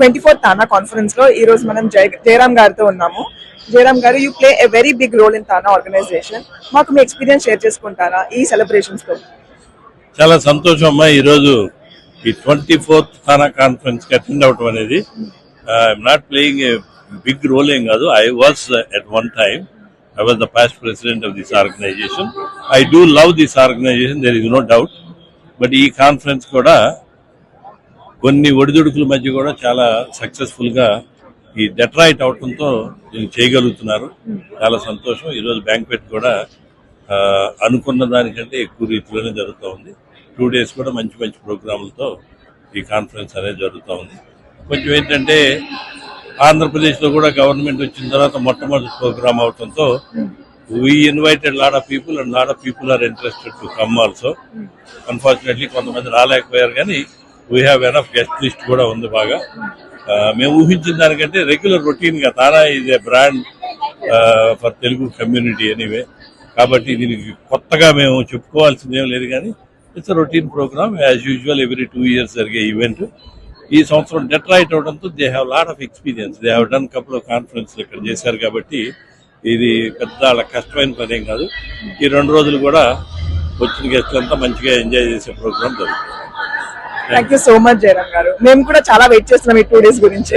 Twenty fourth తానా కాన్ఫరెన్స్లో ఈ రోజు మనం జయ జయరామ్ గారితో ఉన్నాము. Jayaram garu you play a very big role in TANA organization మాకు మీ ఎక్స్పీరియన్స్ షేర్ చేసుకుంటారా ఈ సెలబ్రేషన్స్తో? చాలా సంతోషం అమ్మా. ఈరోజు ఈ ట్వంటీ ఫోర్త్ తానా కాన్ఫరెన్స్కి అటెండ్ అవటం అనేది I'm not playing a big role ఏం కాదు. I was at one time I was the past president of this organization I do love this organization there is no doubt but ఈ conference కూడా కొన్ని ఒడిదుడుకుల మధ్య కూడా చాలా సక్సెస్ఫుల్గా ఈ డెట్రాయిట్ అవటంతో దీన్ని చేయగలుగుతున్నారు. చాలా సంతోషం. ఈరోజు బ్యాంక్వెట్ కూడా అనుకున్న దానికంటే ఎక్కువ రీతిలోనే జరుగుతూ ఉంది. టూ డేస్ కూడా మంచి మంచి ప్రోగ్రాములతో ఈ కాన్ఫరెన్స్ అనేది జరుగుతూ ఉంది. కొంచెం ఏంటంటే ఆంధ్రప్రదేశ్లో కూడా గవర్నమెంట్ వచ్చిన తర్వాత మొట్టమొదటి program అవటంతో we invited lot of people and lot of people are interested to come also unfortunately కొంతమంది రాలేకపోయారు కానీ we have enough guest list కూడా ఉంది బాగా. మేము ఊహించిన దానికంటే రెగ్యులర్ రొటీన్గా తానా ఇది brand for Telugu community anyway కాబట్టి దీనికి కొత్తగా మేము చెప్పుకోవాల్సింది ఏం లేదు కానీ it's routine program as usual every two years జరిగే ఈవెంట్ ఈ సంవత్సరం డెట్రాయిట్ అవడంతో they have lot of experience they have done couple of conference ఇక్కడ చేశారు కాబట్టి ఇది పెద్ద వాళ్ళ కష్టమైన పని కాదు. ఈ రెండు రోజులు కూడా వచ్చిన గెస్టులంతా మంచిగా ఎంజాయ్ చేసే ప్రోగ్రామ్ జరుగుతుంది. Thank you so much Jayaram garu. మేము కూడా చాలా వెయిట్ చేస్తున్నాం ఈ టూ డేస్ గురించి.